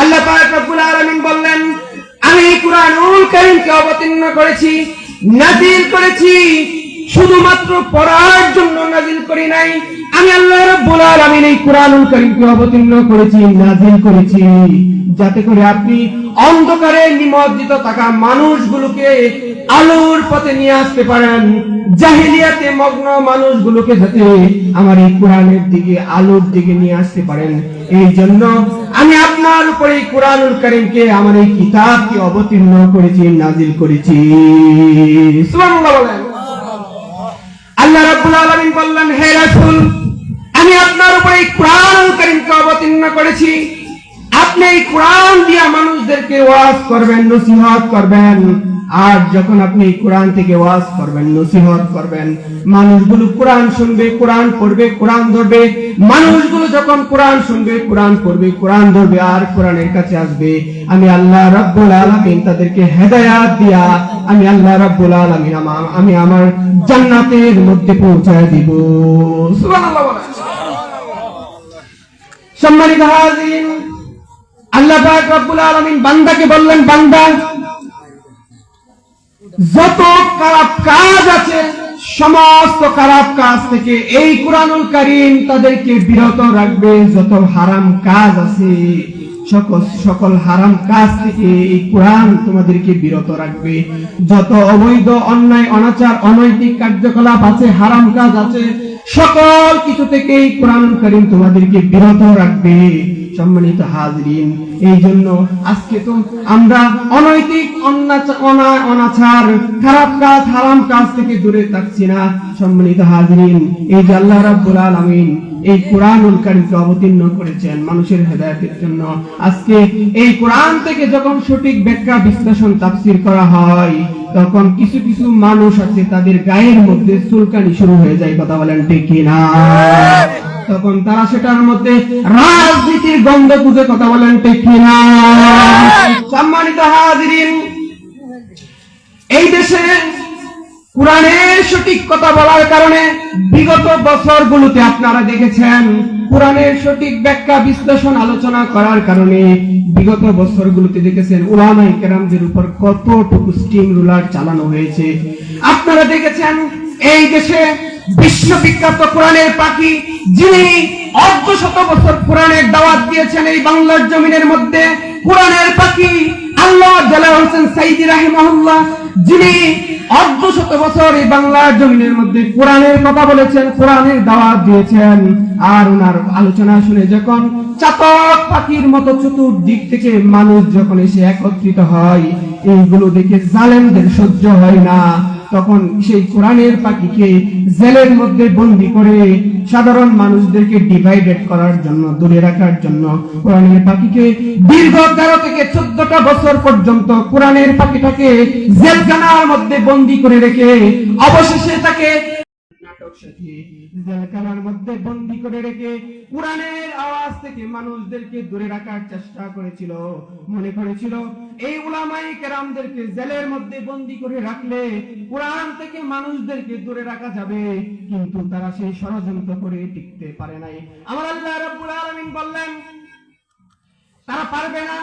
আল্লাহ পাক রব্বুল আলামিন বললেন, আমি কুরআনুল কারীমকে অবতীর্ণ করেছি নাজিল করেছি, শুধুমাত্র পড়ার জন্য নাজিল করি নাই। আমি আল্লাহ রব্বুল আলামিন এই কুরআনুল কারীমকে অবতীর্ণ করেছি নাজিল করেছি। যাতে করে আপনি অন্ধকারে নিমজ্জিত থাকা মানুষগুলোকে আলোর পথে নিয়ে আসতে পারেন। জাহিলিয়াতে মগ্ন মানুষগুলোকে যাতে আমার এই কোরআনের দিকে, আলোর দিকে নিয়ে আসতে পারেন। এই জন্য আমি আপনার উপরে এই কোরআনুল কারীমকে, আমার এই কিতাবকে অবতীর্ণ করেছি, নাজিল করেছি। আল্লাহ রাব্বুল আলামিন বললেন, হে রাসূল, আমি আপনার উপরে এই কোরআনুল কারীমকে অবতীর্ণ করেছি। আপনি এই কোরআন দিয়া মানুষদেরকে ওয়াজ করবেন, নসিহত করবেন। আর যখন আপনি কোরআন থেকে ওয়াজ করবেন, নসিহত করবেন, মানুষগুলো কোরআন শুনবে, কোরআন পড়বে, কোরআন ধরবে। মানুষগুলো যখন কোরআন শুনবে, কোরআন পড়বে, কোরআন ধরবে, আর কোরআনের কাছে আসবে। আমি আল্লাহ রাব্বুল আলামিন তাদেরকে হেদায়াত দিয়া আমি আল্লাহ রাব্বুল আলামিন আমা- আমি আমার জান্নাতের মধ্যে পৌঁছায় দিব। সুবহানাল্লাহ। সম্মানিত হাজিরিন আল্লাহ রব্বুল আলামিন বান্দাকে বললেন, বান্দা, যত খারাপ কাজ আছে, সমস্ত খারাপ কাজ থেকে এই কোরআনুল কারীম তাদেরকে বিরত রাখবে। যত হারাম কাজ আছে, সকল সকল হারাম কাজ থেকে এই কোরআন তোমাদেরকে বিরত রাখবে। যত অবৈধ, অন্যায়, অনাচার, অনৈতিক কার্যকলাপ আছে, হারাম কাজ আছে সকল কিছু থেকে এই কোরআনুল কারীম তোমাদেরকে বিরত রাখবে, সম্মানিত হাজরিন। এই জন্য আজকে তো আমরা অনৈতিক অনাচার, খারাপ কাজ, হারাম কাজ থেকে দূরে থাকছি না, সম্মানিত হাজরিন। এই যে আল্লাহ রাব্বুল আলামিন এই কোরআনুল কারীমকে অবতীর্ণ করেছেন মানুষের হেদায়েতের জন্য। আজকে এই কোরআন থেকে যখন সঠিক ব্যাখ্যা বিশ্লেষণ, তাফসীর করা হয় তখন কিছু কিছু মানুষ আছে, তাদের গায়ের মধ্যে চুলকানি শুরু হয়ে যায়, কথা বলেন ঠিক কিনা? তখন তারা সেটার মধ্যে রাজনীতির গন্ধ খুঁজে, কথা বলেন ঠিক কিনা? সম্মানিত হাজিরিন, এই দেশে কোরআনের সঠিক কথা বলার কারণে বিগত বছরগুলোতে আপনারা দেখেছেন, কোরআনের সঠিক ব্যাখ্যা বিশ্লেষণ আলোচনা করার কারণে বিগত বছরগুলোতে দেখেছেন উলামাই কেরামদের উপর কতটুকু স্টিম রুলার চালানো হয়েছে। আপনারা দেখেছেন এই দেশে বিশ্ববিখ্যাত কোরআনের পাখি যিনি অর্ধ শত বছর কোরআনের দাওয়াত দিয়েছেন এই বাংলার জমিনের মধ্যে, কোরআনের পাখি আল্লাহ জালাল হোসেন সাইদি রাহিমাহুল্লাহ, যিনি অর্ধ শত বছর এই বাংলার জমিনের মধ্যে কোরআনের কথা বলেছেন, কোরআনের দাওয়াত দিয়েছেন। আর ওনার আলোচনা শুনে যখন চাতক পাখির মতো চতুর্দিক থেকে মানুষ যখন এসে একত্রিত হয়, এইগুলো দেখে জালেমদের সহ্য হয় না। তখন সেই কোরআনের পাখিকে জেলের মধ্যে বন্দি করে সাধারণ মানুষদেরকে ডিভাইডেড করার জন্য, দূরে রাখার জন্য কোরআনের পাখিকে দীর্ঘ তেরো থেকে চোদ্দটা বছর পর্যন্ত কোরআনের পাখিটাকে জেলখানার মধ্যে বন্দি করে রেখে অবশেষে তাকে জেলখানার মধ্যে বন্দি করে রেখে কোরআনের আওয়াজ থেকে মানুষদেরকে দূরে রাখার চেষ্টা করেছিল। মনে করেছিল এই উলামাই কেরামদেরকে জেলের মধ্যে বন্দি করে রাখলে কোরআন থেকে মানুষদেরকে দূরে রাখা যাবে, কিন্তু তারা সেই ষড়যন্ত্র করে টিকতে পারে নাই। আমার আল্লাহ রাব্বুল আলামিন বললেন, তারা পারবে না।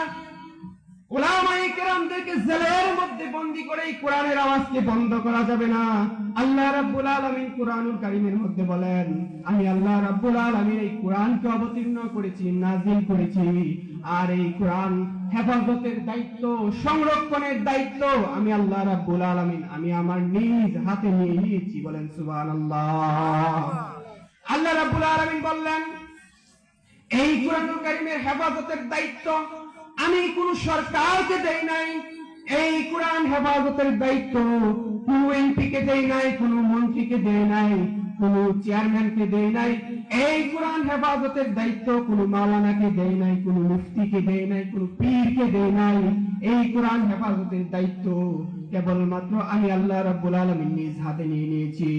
ওলামাই কেরামদেরকে জেলের মধ্যে বন্দি করে এই কোরআনের আওয়াজকে বন্ধ করা যাবে না। আল্লাহ রাব্বুল আলামিন কোরআনুল কারীমের মধ্যে বলেন, আমি আল্লাহ রাব্বুল আলামিন এই কোরআনকে অবতীর্ণ করেছি নাজিল করেছি। আর এই কোরআন হেফাজতের দায়িত্ব, সংরক্ষণের দায়িত্ব আমি আল্লাহ রাব্বুল আলামিন, আমি আমার নিজ হাতে নিয়ে নিয়েছি বলেন সুবহানাল্লাহ। আল্লাহ রাব্বুল আলামিন বললেন, এই কোরআনুল কারীমের হেফাজতের দায়িত্ব আমি কোন সরকারকে দেই নাই, এই কোরআন হেফাজতের দায়িত্ব কোন এমপি কে দেই নাই, কোন মন্ত্রীকে দেই নাই, কোন চেয়ারম্যানকে দেই নাই এই কোরআন হেফাজতের দায়িত্ব কোন মাওলানাকে দেয় নাই, কোন মুফতিকে দেয় নাই, কোন পীরকে দেয় নাই। এই কোরআন হেফাজতের দায়িত্ব কেবলমাত্র আমি আল্লাহ রাব্বুল আলামিন নিজ হাতে নিয়ে নিয়েছি।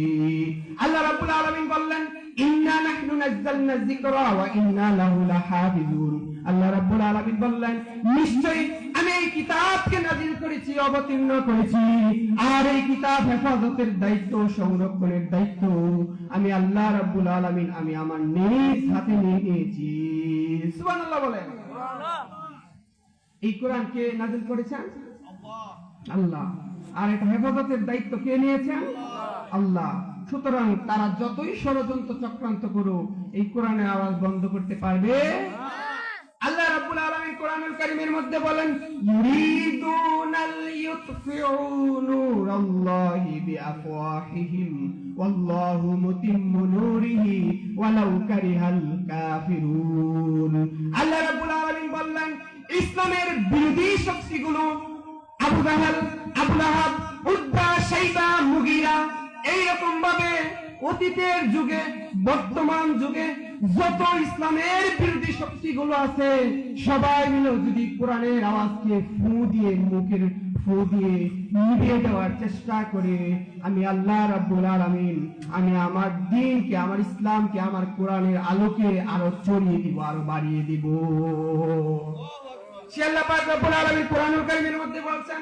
আল্লাহ রাব্বুল আলামিন বললেন ইন্না নাহনু নাযালনা যিকরা ওয়া ইন্না লাহু লাহাফিজুন। আল্লাহ রাব্বুল আলামিন বললেন নিশ্চয়ই আমি এই কিতাবকে নাযিল করেছি অবতীর্ণ করেছি। আর এই কিতাব হেফাজতের দায়িত্ব সংরক্ষণের দায়িত্ব। আমি আল্লাহ রাব্বুল আলামিন আমি আমার নিজ হাতে নিয়ে নিয়েছি। সুবহানাল্লাহ বলেন। এই কোরআন কে নাযিল করেছেন? আল্লাহ। আর এটা হেফাজতের দায়িত্ব কে নিয়েছেন? আল্লাহ। সুতরাং তারা যতই ষড়যন্ত্র চক্রান্ত করুক, এই কোরআনের আওয়াজ বন্ধ করতে পারবে? আল্লাহ রাব্বুল আলামিন কোরআনুল কারীমের মধ্যে বলেন, ইউরিদুনাল বিআফওয়াহিহিম, ওয়াল্লাহু মুতিম্মু নূরিহি কারিহাল কাফিরুন। আল্লাহ রাব্বুল আলামিন বললেন, ইসলামের বিরোধী শক্তিগুলো, আবু জাহাল, আবু লাহাব উদ্বা সাইবা মুগিরা এইরকম ভাবে অতীতের যুগে বর্তমান যুগে যত ইসলামের বিরোধী শক্তিগুলো আছে সবাই মিলে যদি কোরআনের আওয়াজকে ফু দিয়ে মুখের ফু দিয়ে নিভিয়ে দেওয়ার চেষ্টা করে আমি আল্লাহ রাব্বুল আলামিন আমি আমার দিনকে আমার ইসলামকে আমার কোরআনের আলোকে আরও ছড়িয়ে দিব আরও বাড়িয়ে দিব। সে আল্লাহ পাক রব্বুল আলামিন কোরআনুল কারীমের মধ্যে বলছেন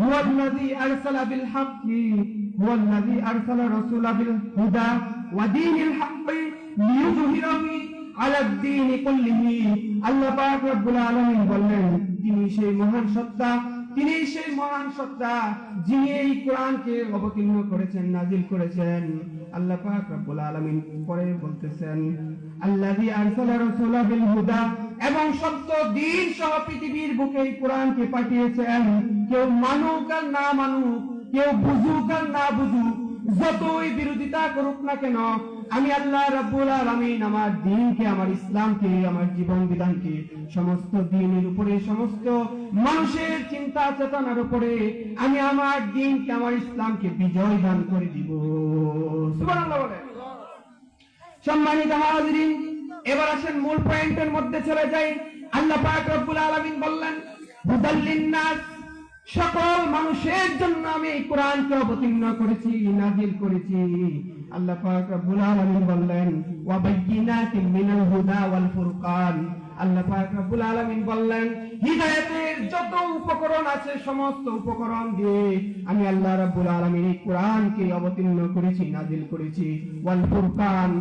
هو الذي أرسل بالحق هو الذي أرسل رسول بالهدى ودين الحق ليظهره على الدين كله আল্লাহ পাক রব্বুল আলামিন বললেন তিনি সেই মহান সত্তা তিনি সেই মহান সত্তা যিনি এই কোরআনকে অবতীর্ণ করেছেন, নাজিল করেছেন। আল্লাহ পাক রব্বুল আলামিন পরে বলতেছেন আরসালা রাসূলা বিল হুদা এবং সত্য দিন সহ পৃথিবীর বুকে এই কোরআনকে পাঠিয়েছেন। কেউ মানুক আর না মানুক, কেউ বুঝুক আর না বুঝুক, যতই বিরোধিতা করুক না কেন আমি আল্লাহ রাব্বুল আলামিন আমার দিনকে, আমার ইসলামকে, আমার জীবন বিধানকে সমস্ত দিনের উপরে, সমস্ত মানুষের চিন্তা চেতনার উপরে আমি আমার দিনকে, আমার ইসলামকে বিজয় দান করে দিব। সুবহানাল্লাহ বলেন। সম্মানিত হাজরিন এবার আসেন মূল পয়েন্টের মধ্যে চলে যাই। আল্লাহ পাক রব্বুল আলামিন বললেন, হুদাল্লিন নাস, সকল মানুষের জন্য আমি কোরআনকে অবতীর্ণ করেছি নাজিল করেছি। আল্লাহ পাক রব্বুল আলামিন বললেন ওয়া বায়্যিনাতিন মিনাল হুদা ওয়াল ফুরকান আল্লাহ আলামিন বললেন হিদায়াতের যত উপকরণ আছে, সমস্ত উপকরণ দিয়ে আমি আল্লাহ রাব্বুল আলামিন এই কোরআনকে অবতীর্ণ করেছি, নাজিল করেছি। ওয়াল ফুরকান,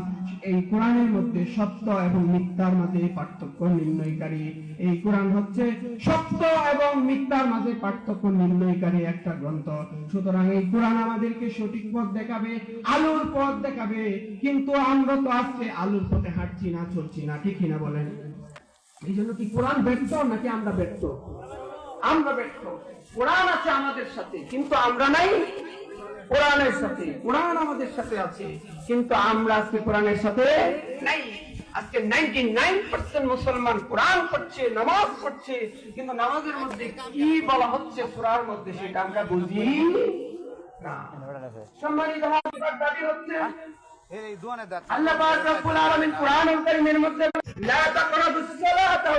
এই কোরআনের মধ্যে সত্য এবং মিথ্যার মাঝে পার্থক্য নির্ণয়কারী। এই কোরআন হচ্ছে সত্য এবং মিথ্যার মাঝে পার্থক্য নির্ণয়কারী একটা গ্রন্থ। সুতরাং এই কোরআন আমাদেরকে সঠিক পথ দেখাবে, আলুর পথ দেখাবে। কিন্তু আমরা তো আজকে আলুর পথে হাঁটছি না, চলছি না ঠিকই না বলেন? এই জন্য কি কোরআন ব্যর্থ নাকি আমরা ব্যর্থ? আমরা ব্যর্থ। কোরআন আছে আমাদের সাথে, কিন্তু আমরা নাই কোরআনের সাথে। কোরআন আমাদের সাথে আছে, কিন্তু আমরা আজকে কোরআনের সাথে নাই। আজকে নাইনটি নাইন পার্সেন্ট মুসলমান কোরআন পড়ছে, নামাজ পড়ছে, কিন্তু নামাজের মধ্যে কি বলা হচ্ছে কোরআন মধ্যে সেটা আমরা বুঝি না। সম্মানিত দাবি হচ্ছে আল্লাহ পাক রব্বুল আলামিন কোরআনুল কারীমের মধ্যে লা তাকরাবুস সালাতা